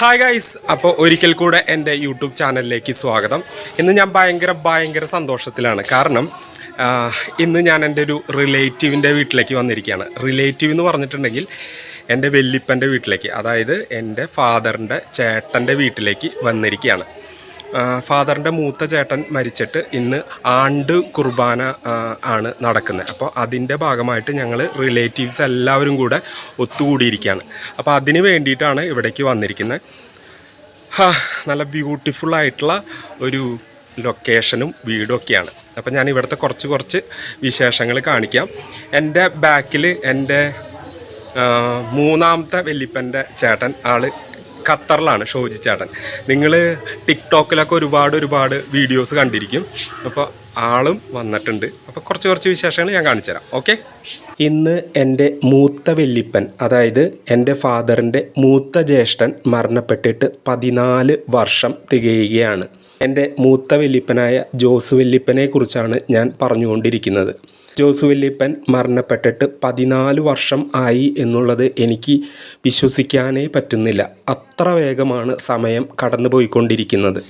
Hi guys അപ്പോൾ ഒരിക്കൽ കൂടെ എന്റെ യൂട്യൂബ് ചാനലിലേക്ക് സ്വാഗതം. ഇന്ന് ഞാൻ ഭയങ്കര ഭയങ്കര സന്തോഷത്തിലാണ്. കാരണം ഇന്ന് ഞാൻ എന്റെ ഒരു റിലേറ്റീവിന്റെ വീട്ടിലേക്ക് വന്നിരിക്കുകയാണ്. റിലേറ്റീവ് എന്ന് പറഞ്ഞിട്ടുണ്ടെങ്കിൽ എന്റെ വെല്ലിപ്പന്റെ വീട്ടിലേക്ക് അതായത് എന്റെ ഫാദറിന്റെ ചേട്ടന്റെ വീട്ടിലേക്ക് വന്നിരിക്കുകയാണ്. ഫാദറിന്റെ മൂത്ത ചേട്ടൻ മരിച്ചിട്ട് ഇന്ന് ആണ്ട് കുർബാന ആണ് നടക്കുന്നത്. അപ്പോൾ അതിന്റെ ഭാഗമായിട്ട് ഞങ്ങൾ റിലേറ്റീവ്സ് എല്ലാവരും കൂടെ ഒത്തുകൂടിയിരിക്കുകയാണ്. അപ്പോൾ അതിന് വേണ്ടിയിട്ടാണ് ഇവിടേക്ക് വന്നിരിക്കുന്നത് ഹാ നല്ല ബ്യൂട്ടിഫുൾ ആയിട്ടുള്ള ഒരു ലൊക്കേഷനും വീടും ഒക്കെയാണ് അപ്പം ഞാൻ ഇവിടുത്തെ കുറച്ച് കുറച്ച് വിശേഷങ്ങൾ കാണിക്കാം. എന്റെ ബാക്കിൽ എന്റെ മൂന്നാമത്തെ വെല്ലിപ്പന്റെ ചേട്ടൻ ആൾ ഖത്തറിലാണ് ഷോജി ചേട്ടൻ നിങ്ങൾ ടിക്ടോക്കിലൊക്കെ ഒരുപാട് ഒരുപാട് വീഡിയോസ് കണ്ടിരിക്കും. അപ്പോൾ ആളും വന്നിട്ടുണ്ട്. അപ്പോൾ കുറച്ച് കുറച്ച് വിശേഷങ്ങൾ ഞാൻ കാണിച്ചു തരാം. ഓക്കെ? ഇന്ന് എന്റെ മൂത്ത വെല്ലിപ്പൻ അതായത് എന്റെ ഫാദറിന്റെ മൂത്ത ജ്യേഷ്ഠൻ മരണപ്പെട്ടിട്ട് പതിനാല് വർഷം തികയുകയാണ്. എന്റെ മൂത്ത വെല്ലിപ്പനായ ജോസ് വെല്ലിപ്പനെ കുറിച്ചാണ് ഞാൻ പറഞ്ഞുകൊണ്ടിരിക്കുന്നത്. ജോസ് വല്യപ്പൻ മരണപ്പെട്ടിട്ട് പതിനാല് വർഷം ആയി എന്നുള്ളത് എനിക്ക് വിശ്വസിക്കാനേ പറ്റുന്നില്ല. അത്ര വേഗമാണ് സമയം കടന്നുപോയിക്കൊണ്ടിരിക്കുന്നത്.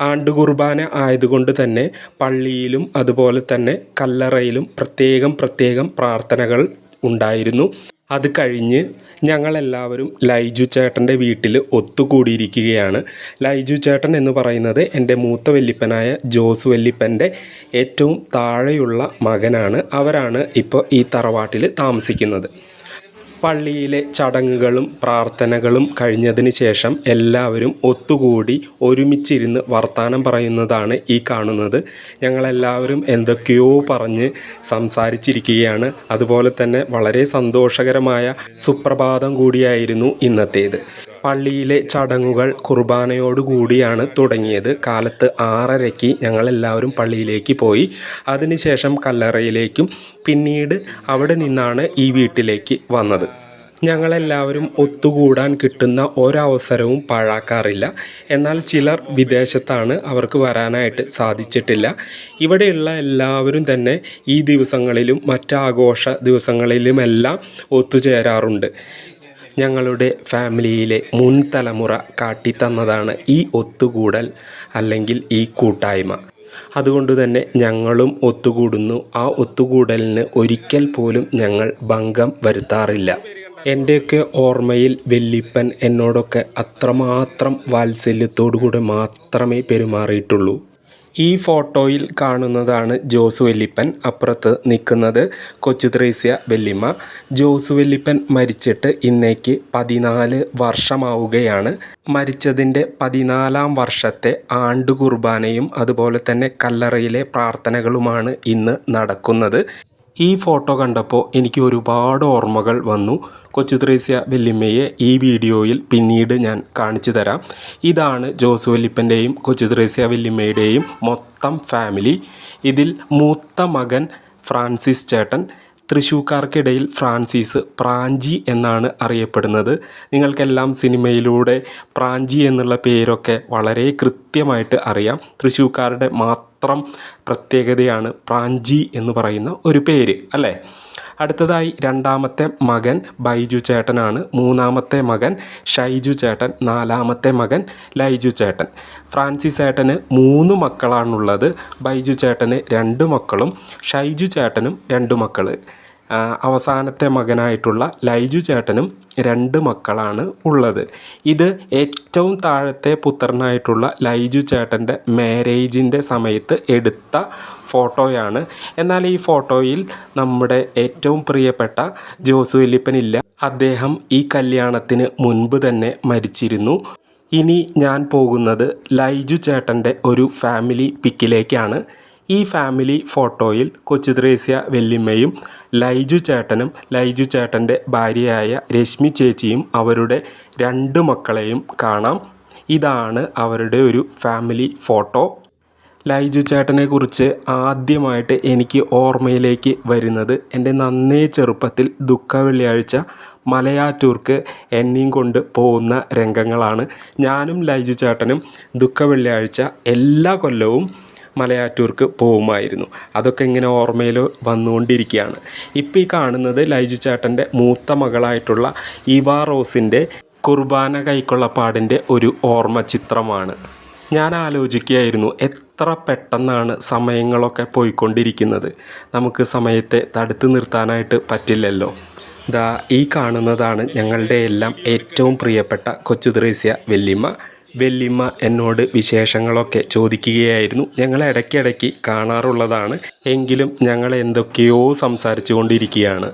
ആണ്ട് കുർബാന ആയതുകൊണ്ട് തന്നെ പള്ളിയിലും അതുപോലെ തന്നെ കല്ലറയിലും പ്രത്യേകം പ്രത്യേകം പ്രാർത്ഥനകൾ ഉണ്ടായിരുന്നു. അത് കഴിഞ്ഞ് ഞങ്ങളെല്ലാവരും ലൈജു ചേട്ടന്റെ വീട്ടിൽ ഒത്തുകൂടിയിരിക്കുകയാണ്. ലൈജു ചേട്ടൻ എന്ന് പറയുന്നത് എന്റെ മൂത്ത വല്ലിപ്പനായ ജോസ് വല്ലിപ്പന്റെ ഏറ്റവും താഴെയുള്ള മകനാണ്. അവരാണ് ഇപ്പോൾ ഈ തറവാട്ടിൽ താമസിക്കുന്നത്. പള്ളിയിലെ ചടങ്ങുകളും പ്രാർത്ഥനകളും കഴിഞ്ഞതിന് ശേഷം എല്ലാവരും ഒത്തുകൂടി ഒരുമിച്ചിരുന്ന് വർത്തമാനം പറയുന്നതാണ് ഈ കാണുന്നത്. ഞങ്ങളെല്ലാവരും എന്തൊക്കെയോ പറഞ്ഞ് സംസാരിച്ചിരിക്കുകയാണ്. അതുപോലെ തന്നെ വളരെ സന്തോഷകരമായ സുപ്രഭാതം കൂടിയായിരുന്നു ഇന്നത്തേത്. പള്ളിയിലെ ചടങ്ങുകൾ കുർബാനയോടുകൂടിയാണ് തുടങ്ങിയത്. കാലത്ത് ആറരയ്ക്ക് ഞങ്ങളെല്ലാവരും പള്ളിയിലേക്ക് പോയി. അതിനുശേഷം കല്ലറയിലേക്കും പിന്നീട് അവിടെ നിന്നാണ് ഈ വീട്ടിലേക്ക് വന്നത്. ഞങ്ങളെല്ലാവരും ഒത്തുകൂടാൻ കിട്ടുന്ന ഒരവസരവും പാഴാക്കാറില്ല. എന്നാൽ ചിലർ വിദേശത്താണ് അവർക്ക് വരാനായിട്ട് സാധിച്ചിട്ടില്ല. ഇവിടെയുള്ള എല്ലാവരും തന്നെ ഈ ദിവസങ്ങളിലും മറ്റാഘോഷ ദിവസങ്ങളിലുമെല്ലാം ഒത്തുചേരാറുണ്ട്. ഞങ്ങളുടെ ഫാമിലിയിലെ മുൻ തലമുറ കാട്ടിത്തന്നതാണ് ഈ ഒത്തുകൂടൽ അല്ലെങ്കിൽ ഈ കൂട്ടായ്മ. അതുകൊണ്ട് തന്നെ ഞങ്ങളും ഒത്തുകൂടുന്നു. ആ ഒത്തുകൂടലിന് ഒരിക്കൽ പോലും ഞങ്ങൾ ഭംഗം വരുത്താറില്ല. എന്റെയൊക്കെ ഓർമ്മയിൽ വെല്ലിപ്പൻ എന്നോടൊക്കെ അത്രമാത്രം വാത്സല്യത്തോടുകൂടെ മാത്രമേ പെരുമാറിയിട്ടുള്ളൂ. ഈ ഫോട്ടോയിൽ കാണുന്നതാണ് ജോസ് വെല്ലിപ്പൻ. അപ്പുറത്ത് നിൽക്കുന്നത് കൊച്ചു ത്രേസ്യ വെല്ലിമ്മ. ജോസ് വെല്ലിപ്പൻ മരിച്ചിട്ട് ഇന്നേക്ക് പതിനാല് വർഷമാവുകയാണ്. മരിച്ചതിന്റെ പതിനാലാം വർഷത്തെ ആണ്ടു കുർബാനയും അതുപോലെ തന്നെ കല്ലറയിലെ പ്രാർത്ഥനകളുമാണ് ഇന്ന് നടക്കുന്നത്. ഈ ഫോട്ടോ കണ്ടപ്പോൾ എനിക്ക് ഒരുപാട് ഓർമ്മകൾ വന്നു. കൊച്ചു ത്രേസ്യ വെല്ലിമ്മയെ ഈ വീഡിയോയിൽ പിന്നീട് ഞാൻ കാണിച്ചു തരാം. ഇതാണ് ജോസ് വല്ലിപ്പന്റെയും കൊച്ചു ത്രേസ്യ വെല്ലിമ്മയുടെയും മൊത്തം ഫാമിലി. ഇതിൽ മൂത്ത മകൻ ഫ്രാൻസിസ് ചേട്ടൻ തൃശ്ശൂക്കാർക്കിടയിൽ ഫ്രാൻസിസ് പ്രാഞ്ചി എന്നാണ് അറിയപ്പെടുന്നത്. നിങ്ങൾക്കെല്ലാം സിനിമയിലൂടെ പ്രാഞ്ചി എന്നുള്ള പേരൊക്കെ വളരെ കൃത്യമായിട്ട് അറിയാം. തൃശ്ശൂക്കാരുടെ മാത്രം പ്രത്യേകതയാണ് പ്രാഞ്ചി എന്ന് പറയുന്ന ഒരു പേര് അല്ലേ? അടുത്തതായി രണ്ടാമത്തെ മകൻ ബൈജു ചേട്ടനാണ്. മൂന്നാമത്തെ മകൻ ഷൈജു ചേട്ടൻ. നാലാമത്തെ മകൻ ലൈജു ചേട്ടൻ. ഫ്രാൻസിസ് ചേട്ടന് മൂന്ന് മക്കളാണുള്ളത്. ബൈജു ചേട്ടന് രണ്ട് മക്കളും ഷൈജു ചേട്ടനും രണ്ട് മക്കൾ അവസാനത്തെ മകനായിട്ടുള്ള ലൈജു ചേട്ടനും രണ്ട് മക്കളാണ് ഉള്ളത്. ഇത് ഏറ്റവും താഴത്തെ പുത്രനായിട്ടുള്ള ലൈജു ചേട്ടന്റെ മാരേജിന്റെ സമയത്ത് എടുത്ത ഫോട്ടോയാണ്. എന്നാൽ ഈ ഫോട്ടോയിൽ നമ്മുടെ ഏറ്റവും പ്രിയപ്പെട്ട ജോസ് വല്ലിപ്പനില്ല അദ്ദേഹം ഈ കല്യാണത്തിന് മുൻപ് തന്നെ മരിച്ചിരുന്നു. ഇനി ഞാൻ പോകുന്നത് ലൈജു ചേട്ടന്റെ ഒരു ഫാമിലി പിക്കിലേക്കാണ് ഈ ഫാമിലി ഫോട്ടോയിൽ കൊച്ചുത്രേസ്യ വെല്ലിമ്മയും ലൈജു ചേട്ടനും ലൈജു ചേട്ടന്റെ ഭാര്യയായ രശ്മി ചേച്ചിയും അവരുടെ രണ്ട് മക്കളെയും കാണാം. ഇതാണ് അവരുടെ ഒരു ഫാമിലി ഫോട്ടോ ലൈജു ചേട്ടനെക്കുറിച്ച് ആദ്യമായിട്ട് എനിക്ക് ഓർമ്മയിലേക്ക് വരുന്നത് എന്റെ നന്നേ ചെറുപ്പത്തിൽ ദുഃഖ വെള്ളിയാഴ്ച മലയാറ്റൂർക്ക് എന്നെയും കൊണ്ട് പോകുന്ന രംഗങ്ങളാണ്. ഞാനും ലൈജു ചേട്ടനും ദുഃഖ വെള്ളിയാഴ്ച എല്ലാ കൊല്ലവും മലയാറ്റൂർക്ക് പോകുമായിരുന്നു. അതൊക്കെ ഇങ്ങനെ ഓർമ്മയിൽ വന്നുകൊണ്ടിരിക്കുകയാണ്. ഇപ്പോൾ ഈ കാണുന്നത് ലൈജു ചേട്ടന്റെ മൂത്ത മകളായിട്ടുള്ള ഇവാ റോസിന്റെ കുർബാന കൈക്കൊള്ളപ്പാടിന്റെ ഒരു ഓർമ്മ ചിത്രമാണ്. ഞാൻ ആലോചിക്കുകയായിരുന്നു എത്ര പെട്ടെന്നാണ് സമയങ്ങളൊക്കെ പോയിക്കൊണ്ടിരിക്കുന്നത്? നമുക്ക് സമയത്തെ തടുത്തു നിർത്താനായിട്ട് പറ്റില്ലല്ലോ. ദാ ഈ കാണുന്നതാണ് ഞങ്ങളുടെ എല്ലാം ഏറ്റവും പ്രിയപ്പെട്ട കൊച്ചുദ്രേസ്യ വെല്ലിമ്മ. വെല്ലിമ്മ എന്നോട് വിശേഷങ്ങളൊക്കെ ചോദിക്കുകയായിരുന്നു. ഞങ്ങൾ ഇടയ്ക്കിടയ്ക്ക് കാണാറുള്ളതാണ്. എങ്കിലും ഞങ്ങൾ എന്തൊക്കെയോ സംസാരിച്ചു കൊണ്ടിരിക്കുകയാണ്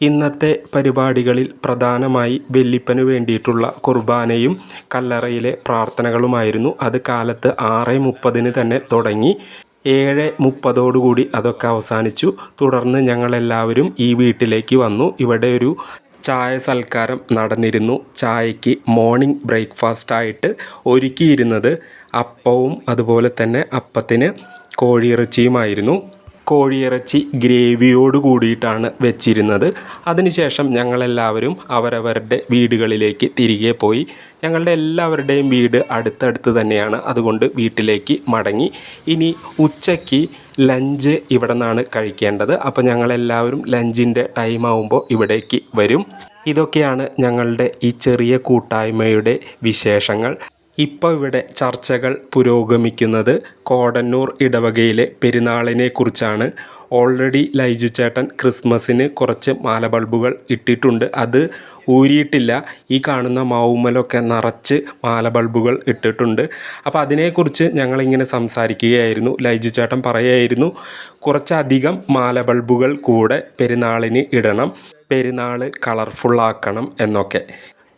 ഇന്നത്തെ പരിപാടികളിൽ പ്രധാനമായി വെല്ലിപ്പന് വേണ്ടിയിട്ടുള്ള കുർബാനയും കല്ലറയിലെ പ്രാർത്ഥനകളുമായിരുന്നു. അത് കാലത്ത് ആറ് മുപ്പതിന് തന്നെ തുടങ്ങി. ഏഴ് മുപ്പതോടുകൂടി അതൊക്കെ അവസാനിച്ചു. തുടർന്ന് ഞങ്ങളെല്ലാവരും ഈ വീട്ടിലേക്ക് വന്നു. ഇവിടെ ഒരു ചായ സൽക്കാരം നടന്നിരുന്നു. ചായയ്ക്ക് മോർണിംഗ് ബ്രേക്ക്ഫാസ്റ്റായിട്ട് ഒരുക്കിയിരുന്നത് അപ്പവും അതുപോലെ തന്നെ അപ്പത്തിന് കോഴിയിറച്ചിയുമായിരുന്നു. കോഴിയിറച്ചി ഗ്രേവിയോട് കൂടിയിട്ടാണ് വെച്ചിരുന്നത്. അതിനുശേഷം ഞങ്ങളെല്ലാവരും അവരവരുടെ വീടുകളിലേക്ക് തിരികെ പോയി. ഞങ്ങളുടെ എല്ലാവരുടെയും വീട് അടുത്തടുത്ത് തന്നെയാണ്. അതുകൊണ്ട് വീട്ടിലേക്ക് മടങ്ങി. ഇനി ഉച്ചയ്ക്ക് ലഞ്ച് ഇവിടെ നിന്നാണ് കഴിക്കേണ്ടത്. അപ്പോൾ ഞങ്ങളെല്ലാവരും ലഞ്ചിന്റെ ടൈം ആവുമ്പോൾ ഇവിടേക്ക് വരും. ഇതൊക്കെയാണ് ഞങ്ങളുടെ ഈ ചെറിയ കൂട്ടായ്മയുടെ വിശേഷങ്ങൾ. ഇപ്പോൾ ഇവിടെ ചർച്ചകൾ പുരോഗമിക്കുന്നത് കോടന്നൂർ ഇടവകയിലെ പെരുന്നാളിനെ കുറിച്ചാണ് ഓൾറെഡി ലൈജു ചേട്ടൻ ക്രിസ്മസിന് കുറച്ച് മാല ബൾബുകൾ ഇട്ടിട്ടുണ്ട്. അത് ഊരിയിട്ടില്ല. ഈ കാണുന്ന മാവുമ്മലൊക്കെ നിറച്ച് മാല ബൾബുകൾ ഇട്ടിട്ടുണ്ട്. അപ്പോൾ അതിനെക്കുറിച്ച് ഞങ്ങളിങ്ങനെ സംസാരിക്കുകയായിരുന്നു. ലൈജു ചേട്ടൻ പറയുകയായിരുന്നു കുറച്ചധികം മാല ബൾബുകൾ കൂടെ പെരുന്നാളിന് ഇടണം പെരുന്നാൾ കളർഫുള്ളാക്കണം എന്നൊക്കെ.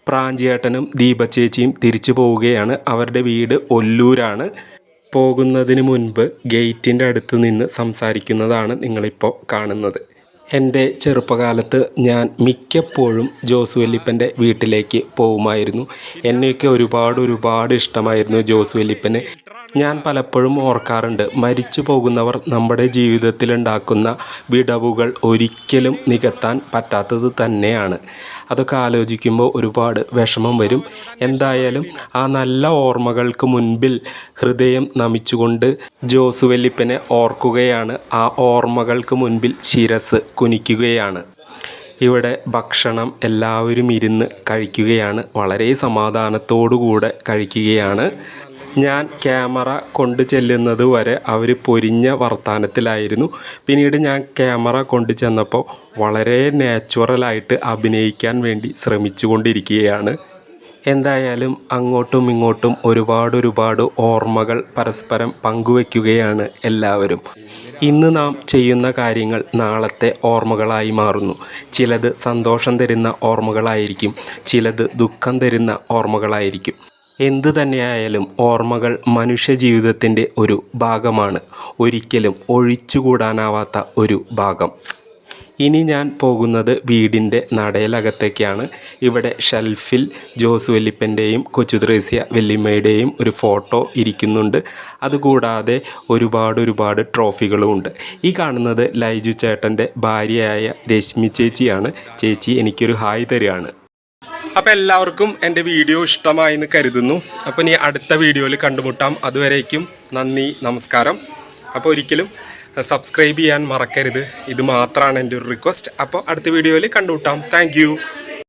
പ്രാഞ്ചിയേട്ടനും ദീപചേച്ചിയും തിരിച്ചു പോവുകയാണ്. അവരുടെ വീട് ഒല്ലൂരാണ്. പോകുന്നതിന് മുൻപ് ഗേറ്റിന്റെ അടുത്ത് നിന്ന് സംസാരിക്കുന്നതാണ് നിങ്ങളിപ്പോൾ കാണുന്നത്. എന്റെ ചെറുപ്പകാലത്ത് ഞാൻ മിക്കപ്പോഴും ജോസ് വല്ലിപ്പന്റെ വീട്ടിലേക്ക് പോകുമായിരുന്നു. എന്നെയൊക്കെ ഒരുപാട് ഒരുപാട് ഇഷ്ടമായിരുന്നു ജോസ് വല്ലിപ്പന്. ഞാൻ പലപ്പോഴും ഓർക്കാറുണ്ട് മരിച്ചു പോകുന്നവർ നമ്മുടെ ജീവിതത്തിലുണ്ടാക്കുന്ന വിടവുകൾ ഒരിക്കലും നികത്താൻ പറ്റാത്തത് തന്നെയാണ്. അതൊക്കെ ആലോചിക്കുമ്പോൾ ഒരുപാട് വിഷമം വരും. എന്തായാലും ആ നല്ല ഓർമ്മകൾക്ക് മുൻപിൽ ഹൃദയം നമിച്ചുകൊണ്ട് ജോസ് വല്ലിപ്പനെ ഓർക്കുകയാണ് ആ ഓർമ്മകൾക്ക് മുൻപിൽ ശിരസ്. കുനിക്കുകയാണ്. ഇവിടെ ഭക്ഷണം എല്ലാവരും ഇരുന്ന് കഴിക്കുകയാണ്. വളരെ സമാധാനത്തോടുകൂടെ കഴിക്കുകയാണ്. ഞാൻ ക്യാമറ കൊണ്ട് ചെല്ലുന്നത് വരെ അവർ പൊരിഞ്ഞ വർത്തമാനത്തിലായിരുന്നു പിന്നീട് ഞാൻ ക്യാമറ കൊണ്ട് ചെന്നപ്പോൾ വളരെ നാച്ചുറലായിട്ട് അഭിനയിക്കാൻ വേണ്ടി ശ്രമിച്ചു കൊണ്ടിരിക്കുകയാണ് എന്തായാലും അങ്ങോട്ടും ഇങ്ങോട്ടും ഒരുപാട് ഒരുപാട് ഓർമ്മകൾ പരസ്പരം പങ്കുവയ്ക്കുകയാണ് എല്ലാവരും. ഇന്ന് നാം ചെയ്യുന്ന കാര്യങ്ങൾ നാളത്തെ ഓർമ്മകളായി മാറുന്നു. ചിലത് സന്തോഷം തരുന്ന ഓർമ്മകളായിരിക്കും ചിലത് ദുഃഖം തരുന്ന ഓർമ്മകളായിരിക്കും. എന്തു തന്നെയായാലും ഓർമ്മകൾ മനുഷ്യ ജീവിതത്തിന്റെ ഒരു ഭാഗമാണ്. ഒരിക്കലും ഒഴിച്ചുകൂടാനാവാത്ത ഒരു ഭാഗം. ഇനി ഞാൻ പോകുന്നത് വീടിന്റെ നടയിലകത്തേക്കാണ്. ഇവിടെ ഷെൽഫിൽ ജോസ് വെല്ലിപ്പന്റെയും കൊച്ചുദ്രേസ്യ വെല്ലിമ്മയുടെയും ഒരു ഫോട്ടോ ഇരിക്കുന്നുണ്ട്. അതുകൂടാതെ ഒരുപാട് ഒരുപാട് ട്രോഫികളുമുണ്ട് ഈ കാണുന്നത് ലൈജു ചേട്ടന്റെ ഭാര്യയായ രശ്മി ചേച്ചിയാണ്. ചേച്ചി എനിക്കൊരു ഹായ് തരികയാണ്. അപ്പോൾ എല്ലാവർക്കും എന്റെ വീഡിയോ ഇഷ്ടമായി എന്ന് കരുതുന്നു. അപ്പോൾ ഇനി അടുത്ത വീഡിയോയിൽ കണ്ടുമുട്ടാം. അതുവരേക്കും നന്ദി നമസ്കാരം. അപ്പോൾ ഒരിക്കലും സബ്സ്ക്രൈബ് ചെയ്യാൻ മറക്കരുത്. ഇത് മാത്രമാണ് എന്റെ ഒരു റിക്വസ്റ്റ്. അപ്പോൾ അടുത്ത വീഡിയോയിൽ കണ്ടുവിട്ടാം താങ്ക്